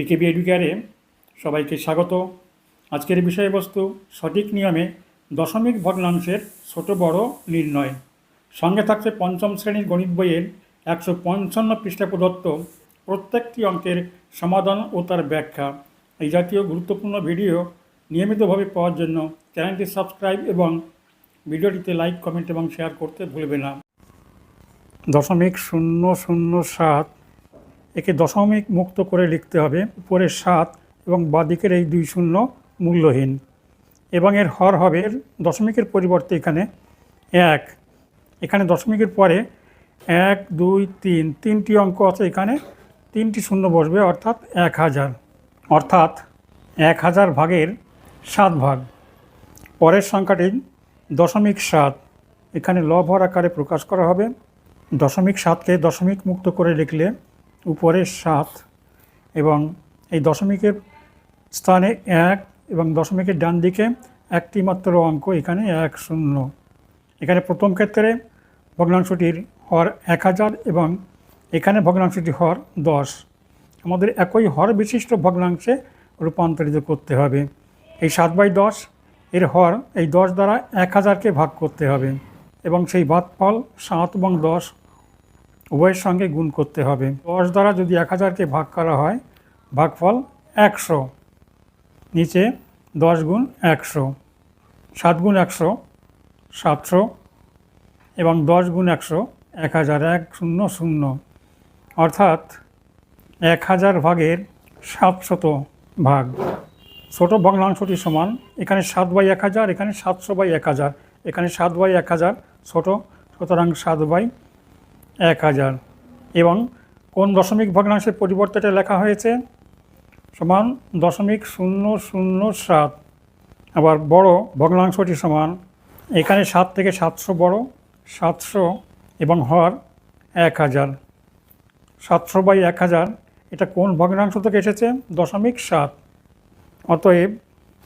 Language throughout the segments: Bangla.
পিকেবি এডুকেয়ারে সবাইকে স্বাগত। আজকের বিষয়বস্তু সঠিক নিয়মে দশমিক ভগ্নাংশের ছোট বড় নির্ণয়। সঙ্গে থাকছে পঞ্চম শ্রেণির গণিত বইয়ের একশো পঞ্চান্ন পৃষ্ঠা প্রদত্ত প্রত্যেকটি অঙ্কের সমাধান ও তার ব্যাখ্যা। এই জাতীয় গুরুত্বপূর্ণ ভিডিও নিয়মিতভাবে পাওয়ার জন্য চ্যানেলটি সাবস্ক্রাইব এবং ভিডিওটিতে লাইক, কমেন্ট এবং শেয়ার করতে ভুলবে না। দশমিক শূন্য শূন্য সাত একে দশমিক মুক্ত করে লিখতে হবে। উপরের সাত এবং বাদিকের এই দুই শূন্য মূল্যহীন। এবং এর হর হবে দশমিকের পরিবর্তে এখানে এক। এখানে দশমিকের পরে এক, দুই, তিন, তিনটি অঙ্ক আছে এখানে। তিনটি শূন্য বসবে, অর্থাৎ এক হাজার। অর্থাৎ এক হাজার ভাগের সাত ভাগ। পরের সংখ্যাটি দশমিক সাত। এখানে লভর আকারে প্রকাশ করা হবে। দশমিক সাতকে দশমিক মুক্ত করে লিখলে উপরে সাত এবং এই দশমিকের স্থানে এক এবং দশমিকের ডান দিকে একটি মাত্র অঙ্ক, এখানে এক শূন্য। এখানে প্রথম ক্ষেত্রে ভগ্নাংশটির হর এক হাজার এবং এখানে ভগ্নাংশটি হর দশ। আমাদের একই হর বিশিষ্ট ভগ্নাংশে রূপান্তরিত করতে হবে। এই সাত বাই দশ, এর হর এই দশ দ্বারা এক হাজারকে ভাগ করতে হবে এবং সেই ভাগফল সাত এবং দশ উভয়ের সঙ্গে গুণ করতে হবে। দশ দ্বারা যদি এক হাজারকে ভাগ করা হয়, ভাগফল একশো। নিচে দশ গুণ একশো, সাত গুণ একশো, সাতশো এবং দশ গুণ একশো, এক হাজার এক শূন্য শূন্য। অর্থাৎ এক হাজার ভাগের সাতশত ভাগ। ছোট ভগ্নাংশটি সমান, এখানে সাত বাই এক হাজার, এখানে সাতশো বাই এক হাজার, এখানে সাত বাই এক হাজার, ছোটো। সুতরাং সাত বাই এক হাজার। এবং কোন দশমিক ভগ্নাংশের পরিবর্তে লেখা হয়েছে? সমান দশমিক শূন্য শূন্য সাত। আবার বড় ভগ্নাংশটি সমান এখানে সাত থেকে সাতশো বড়, সাতশো এবং হর এক হাজার। সাতশো বাই এক হাজার, এটা কোন ভগ্নাংশ থেকে এসেছে? দশমিক সাত। অতএব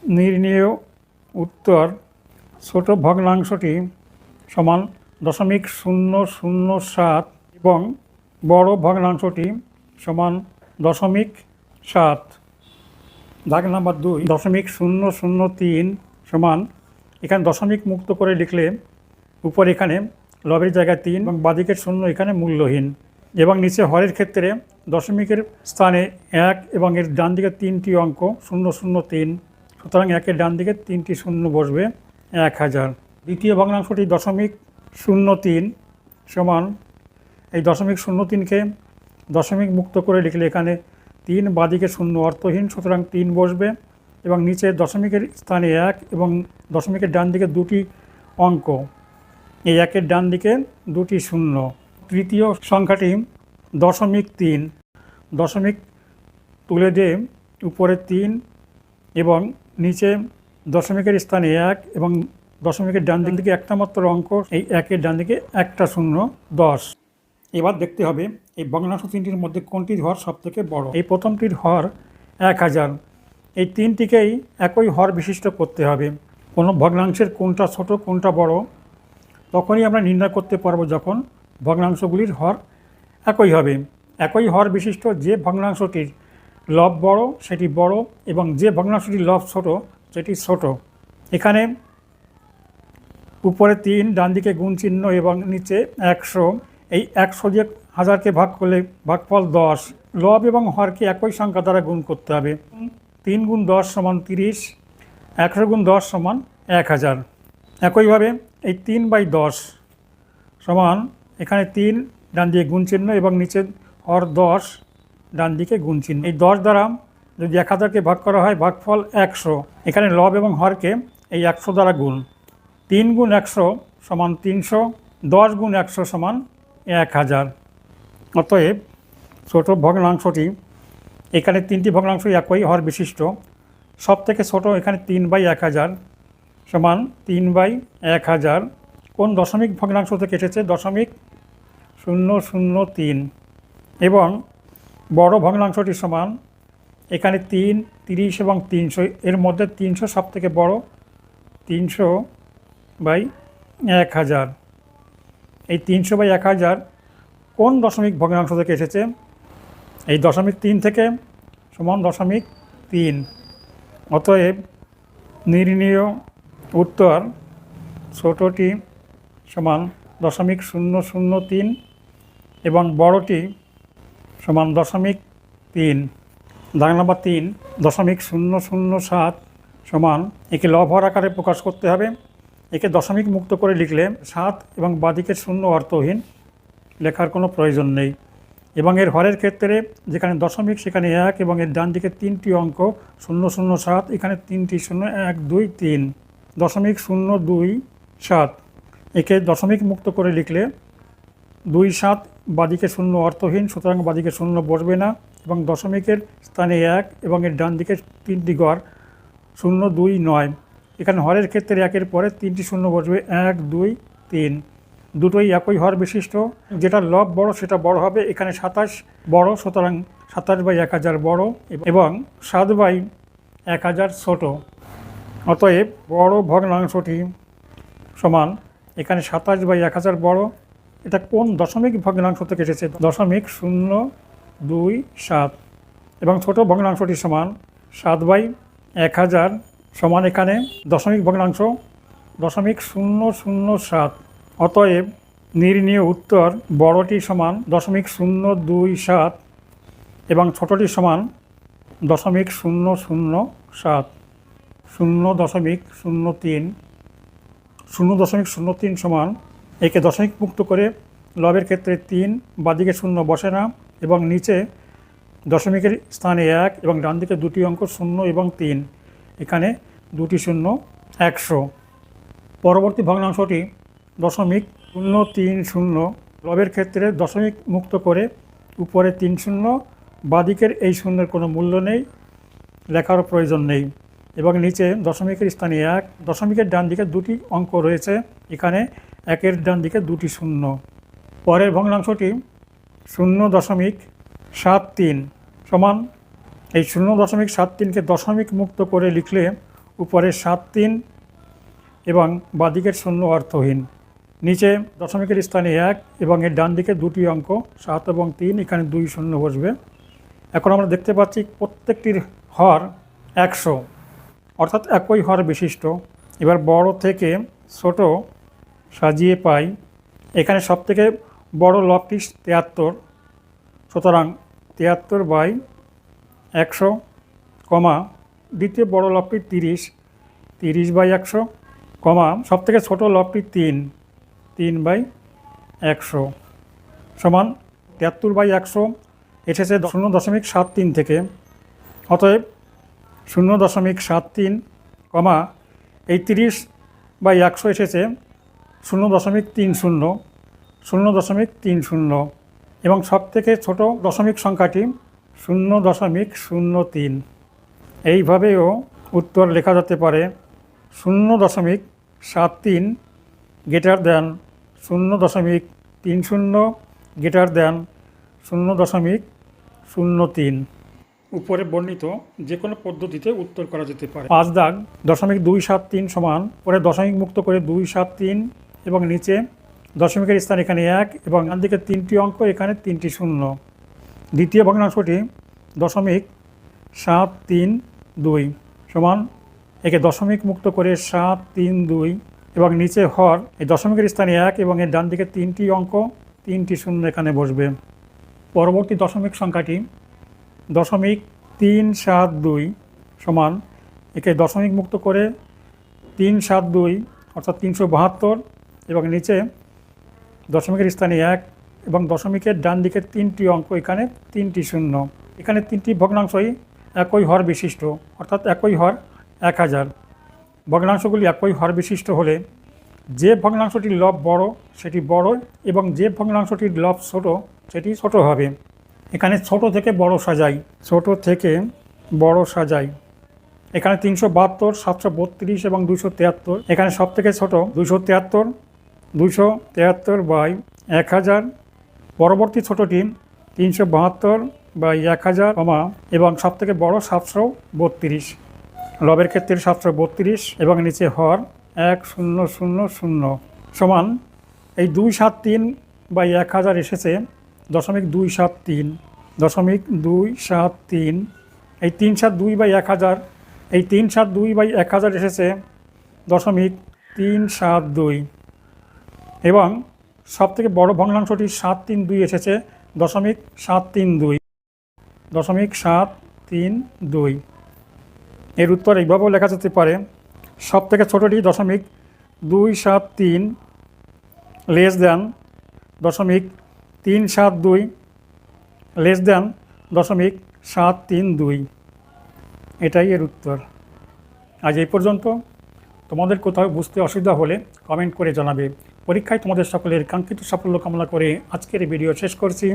নির্ণেয় উত্তর ছোট ভগ্নাংশটি সমান দশমিক শূন্য শূন্য সাত এবং বড় ভগ্নাংশটি সমান দশমিক সাত। দাগ নাম্বার দুই, দশমিক শূন্য শূন্য তিন সমান, এখানে দশমিক মুক্ত করে লিখলে উপর এখানে লবের জায়গায় তিন এবং বাদিকের শূন্য এখানে মূল্যহীন এবং নিচে হরের ক্ষেত্রে দশমিকের স্থানে এক এবং এর ডান দিকে তিনটি অঙ্ক শূন্য শূন্য তিন, সুতরাং একের ডান দিকে তিনটি শূন্য বসবে এক হাজার। দ্বিতীয় ভগ্নাংশটি দশমিক শূন্য তিন সমান এই দশমিক শূন্য তিনকে দশমিক মুক্ত করে লিখলে এখানে তিন বাদিকে শূন্য অর্থহীন, সুতরাং তিন বসবে এবং নিচে দশমিকের স্থানে এক এবং দশমিকের ডান দিকে দুটি অঙ্ক। এই একের ডান দিকে দুটি শূন্য। তৃতীয় সংখ্যাটি দশমিক তিন। দশমিক তুলে দিয়ে উপরে তিন এবং নিচে দশমিকের স্থানে এক এবং দশমিকের ডান দিক থেকে একটা মাত্র অঙ্ক, এই একের ডান দিকে একটা শূন্য, দশ। এবার দেখতে হবে এই ভগ্নাংশ তিনটির মধ্যে কোনটির হর সবথেকে বড়? এই প্রথমটির হর এক হাজার। এই তিনটিকেই একই হর বিশিষ্ট করতে হবে। কোনো ভগ্নাংশের কোনটা ছোট, কোনটা বড়, তখনই আমরা নির্ণয় করতে পারব যখন ভগ্নাংশগুলির হর একই হবে। একই হর বিশিষ্ট যে ভগ্নাংশটির লব বড়, সেটি বড় এবং যে ভগ্নাংশটির লব ছোট, সেটি ছোট। এখানে উপরে তিন, ডান দিকে গুণ চিহ্ন এবং নিচে একশো। এই একশো দিয়ে হাজারকে ভাগ করলে ভাগফল দশ। লব এবং হরকে একই সংখ্যা দ্বারা গুণ করতে হবে। তিন গুণ দশ সমান তিরিশ, একশো গুণ দশ সমান এক হাজার। একইভাবে এই তিন বাই দশ সমান এখানে তিন, ডান দিকে গুণ চিহ্ন এবং নিচে হর দশ, ডান দিকে গুণ চিহ্ন। এই দশ দ্বারা যদি এক হাজারকে ভাগ করা হয়, ভাগফল একশো। এখানে লব এবং হরকে এই একশো দ্বারা গুণ। তিন গুণ একশো সমান তিনশো, দশ গুণ একশো সমান এক হাজার। অতএব ছোট ভগ্নাংশটি এখানে তিনটি ভগ্নাংশ একই হর বিশিষ্ট। সব থেকে ছোট এখানে তিন বাই এক হাজার সমান তিন বাই এক হাজার। কোন দশমিক ভগ্নাংশ থেকে এসেছে? দশমিক শূন্য শূন্য তিন। এবং বড় ভগ্নাংশটি সমান এখানে তিন, তিরিশ এবং তিনশো। এর মধ্যে তিনশো সব থেকে বড়, তিনশো বাই এক হাজার। এই তিনশো বাই এক হাজার কোন দশমিক ভগ্নাংশ থেকে এসেছে? এই দশমিক তিন থেকে সমান দশমিক তিন। অতএব নির্ণীয় উত্তর ছোটটি সমান দশমিক শূন্য শূন্য তিন এবং বড়টি সমান দশমিক তিন। দাগ নম্বর তিন, দশমিক শূন্য শূন্য সাত সমান একে লভর আকারে প্রকাশ করতে হবে। একে দশমিক মুক্ত করে লিখলে সাত এবং বাদিকের শূন্য অর্থহীন, লেখার কোনো প্রয়োজন নেই। এবং এর হরের ক্ষেত্রে যেখানে দশমিক, সেখানে এক এবং এর ডান দিকে তিনটি অঙ্ক, শূন্য শূন্য, সাত, এখানে তিনটি, শূন্য, এক, দুই, তিন, দশমিক, শূন্য, দুই, সাত। একে দশমিক মুক্ত করে লিখলে দুই, সাত, বাদিকে শূন্য অর্থহীন, সুতরাং বাদিকে শূন্য বসবে না এবং দশমিকের স্থানে এক এবং এর ডান দিকে তিনটি গড় শূন্য, দুই, নয়। এখানে হরের ক্ষেত্রে একের পরে তিনটি শূন্য বসবে। এক, দুই, তিন। দুটোই একই হর বিশিষ্ট। যেটা লব বড়, সেটা বড় হবে। এখানে সাতাশ বড়, সুতরাং সাতাশ বাই এক হাজার বড় এবং সাত বাই এক হাজার ছোটো। অতএব বড় ভগ্নাংশটি সমান এখানে সাতাশ বাই এক হাজার বড়। এটা কোন দশমিক ভগ্নাংশ থেকে এসেছে? দশমিক শূন্য দুই সাত। এবং ছোট ভগ্নাংশটি সমান সাত বাই এক হাজার সমান এখানে দশমিক ভগ্নাংশ, দশমিক শূন্য শূন্য সাত। অতএব নির্ণীয় উত্তর বড়টি সমান দশমিক শূন্য দুই সাত এবং ছোটটি সমান দশমিক শূন্য শূন্য সাত। শূন্য দশমিক শূন্য তিন। শূন্য দশমিক শূন্য তিন সমান একে দশমিক মুক্ত করে লবের ক্ষেত্রে তিন, বাদিকে শূন্য বসে না এবং নিচে দশমিকের স্থানে এক এবং ডান দিকে দুটি অঙ্ক শূন্য এবং তিন। এখানে দুটি শূন্য, একশো। পরবর্তী ভগ্নাংশটি দশমিক শূন্য তিন শূন্য। লবের ক্ষেত্রে দশমিক মুক্ত করে উপরে তিন শূন্য, বাদিকের এই শূন্যের কোনো মূল্য নেই লেখার প্রয়োজন নেই। এবং নিচে দশমিকের স্থানে এক, দশমিকের ডান দিকে দুটি অঙ্ক রয়েছে, এখানে একের ডান দিকে দুটি শূন্য। পরের ভগ্নাংশটি শূন্য দশমিক সাত তিন সমান এই শূন্য দশমিক সাত তিনকে দশমিক মুক্ত করে লিখলে উপরে সাত তিন এবং বাদিকের শূন্য অর্থহীন। নিচে দশমিকের স্থানে এক এবং এর ডান দিকে দুটি অঙ্ক, সাত এবং তিন, এখানে দুই শূন্য বসবে। এখন আমরা দেখতে পাচ্ছি প্রত্যেকটির হর একশো, অর্থাৎ একই হর বিশিষ্ট। এবার বড় থেকে ছোট সাজিয়ে পাই। এখানে সবথেকে বড় লবটি তিয়াত্তর, সুতরাং তিয়াত্তর বাই একশো, কমা, দ্বিতীয় বড় লবটি তিরিশ তিরিশ বাই একশো, কমা, সবথেকে ছোটো লবটি তিন তিন বাই একশো, সমান তিয়াত্তর বাই একশো, এসেছে শূন্য দশমিক সাত তিন থেকে। অতএব শূন্য দশমিক সাত তিন, কমা, এই তিরিশ বাই একশো এসেছে শূন্য দশমিক তিন শূন্য শূন্য দশমিক তিন শূন্য এবং সব থেকে ছোট দশমিক সংখ্যাটি শূন্য দশমিক শূন্য তিন। এইভাবেও উত্তর লেখা যেতে পারে, শূন্য দশমিক সাত তিন গেটার দেন শূন্য দশমিক তিন শূন্য গেটার দেন শূন্য দশমিক শূন্য তিন। উপরে বর্ণিত যে কোনো পদ্ধতিতে উত্তর করা যেতে পারে। পাঁচ দাগ, দশমিক দুই সাত তিন সমান, পরে দশমিক মুক্ত করে দুই সাত তিন এবং নিচে দশমিকের স্থান এখানে এক এবং দিকে তিনটি অঙ্ক এখানে তিনটি শূন্য। দ্বিতীয় ভগ্নাংশটি দশমিক সাত তিন দুই সমান একে দশমিক মুক্ত করে সাত তিন দুই এবং নিচে হর, এই দশমিকের স্থানে এক এবং এর ডান দিকে তিনটি অঙ্ক, তিনটি শূন্য এখানে বসবে। পরবর্তী দশমিক সংখ্যাটি দশমিক তিন সাত দুই সমান একে দশমিক মুক্ত করে তিন সাত দুই, অর্থাৎ তিনশো বাহাত্তর এবং নিচে দশমিকের স্থানে এক এবং দশমিকের ডান দিকের তিনটি অঙ্ক, এখানে তিনটি শূন্য। এখানে তিনটি ভগ্নাংশই একই হর বিশিষ্ট, অর্থাৎ একই হর এক হাজার। ভগ্নাংশগুলি একই হর বিশিষ্ট হলে যে ভগ্নাংশটির লব বড়, সেটি বড়, এবং যে ভগ্নাংশটির লব ছোট, সেটি ছোট হবে। এখানে ছোট থেকে বড় সাজাই। ছোট থেকে বড় সাজাই। এখানে তিনশো বাহাত্তর, সাতশো বত্রিশ এবং দুশো তিয়াত্তর। এখানে সব থেকে ছোটো দুশো তিয়াত্তর দুশো তিয়াত্তর বাই এক হাজার। পরবর্তী ছোটোটি তিনশো বাহাত্তর বাই এক হাজার কমা এবং সব থেকে বড় সাতশো বত্রিশ। লবের ক্ষেত্রে সাতশো বত্রিশ এবং নিচে হর এক শূন্য শূন্য শূন্য সমান এই দুই সাত তিন বাই এক হাজার এসেছে দশমিক দুই সাত তিন, দশমিক দুই সাত তিন। এই তিন সাত দুই বাই এক হাজার, এই তিন সাত দুই বাই এক হাজার এসেছে দশমিক তিন সাত দুই। এবং সবথেকে বড় ভগ্নাংশটি সাত তিন দুই এসেছে, দশমিক সাত তিন দুই। দশমিক সাত তিন দুই। এর উত্তর এইভাবেও লেখা যেতে পারে সব থেকে ছোটোটি দশমিক দুই সাত তিন লেস দেন দশমিক তিন সাত দুই লেস দেন দশমিক সাত তিন দুই। এটাই এর উত্তর। আজ এই পর্যন্ত। তোমাদের কোথাও বুঝতে অসুবিধা হলে কমেন্ট করে জানাবে। পরীক্ষায় তোমাদের সকলের কাঙ্ক্ষিত সাফল্য কামনা করে আজকের ভিডিও শেষ করছি।